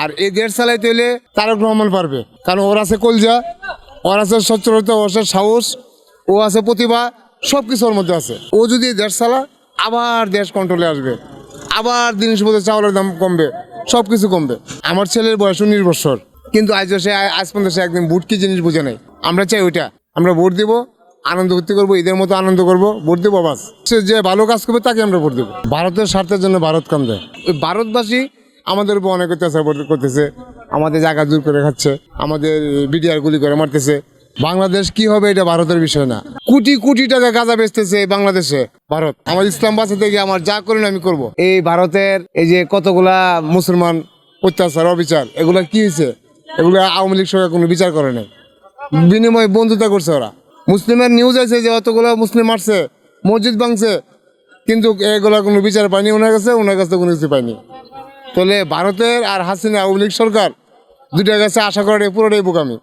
আর এই দেশ চালাইতে হলে তারক রহমান পারবে। কারণ ওর আছে কলজা, ওর আছে সচ্ছলতা ওর আছে সাহস, ও আছে প্রতিভা সব কিছু ওর মধ্যে আছে। ও যদি দেশ চালা আবার দেশ কন্ট্রোলে আসবে, আবার জিনিসপত্রের চাউলের দাম কমবে সব কিছু কমবে। আমার ছেলের বয়স উনিশ বছর, কিন্তু আজ সে আজ পর্যন্ত সে একদিন ভোট কি জিনিস বুঝে নাই। আমরা চাই ওইটা। আমরা ভোট দিব, আনন্দ ফুর্তি করব, ঈদের মতো আনন্দ করব, ভোট দেবো বাস। সে যে ভালো কাজ করবে, তাকে আমরা ভোট দেবো। ভারতের স্বার্থের জন্য ভারত কান্দে। ওই ভারতবাসী আমাদের উপর অনেক অত্যাচার করতেছে। আমাদের জায়গা দূর করে খাচ্ছে। আমাদের বিডিআর গুলি করে মারতেছে। বাংলাদেশ কি হবে এটা ভারতের বিষয় না। কোটি কোটি টাকা গাঁজা বেচতেছে বাংলাদেশে। ভারত, আমার ইসলাম বাঁচাতে গিয়ে আমার যা করেন আমি করব। এই ভারতের এই যে কতগুলা মুসলমান অত্যাচার, অবিচার, এগুলা কি হয়েছে? এগুলো আওয়ামী লীগ সরকার কোনো বিচার করে নাই। বিনিময়ে বন্ধুতা করছে ওরা। মুসলিমের নিউজ আছে যে অতগুলো মুসলিম মারছে, মসজিদ ভাঙছে, কিন্তু এগুলো কোনো বিচার পায়নি, ওনার কাছে ওনার কাছে কোনো কিছু পায়নি। তাহলে ভারতের আর হাসিনা আওয়ামী লীগ সরকার দুইটা গেছে আশা করেন পুরোটাই বোকামি।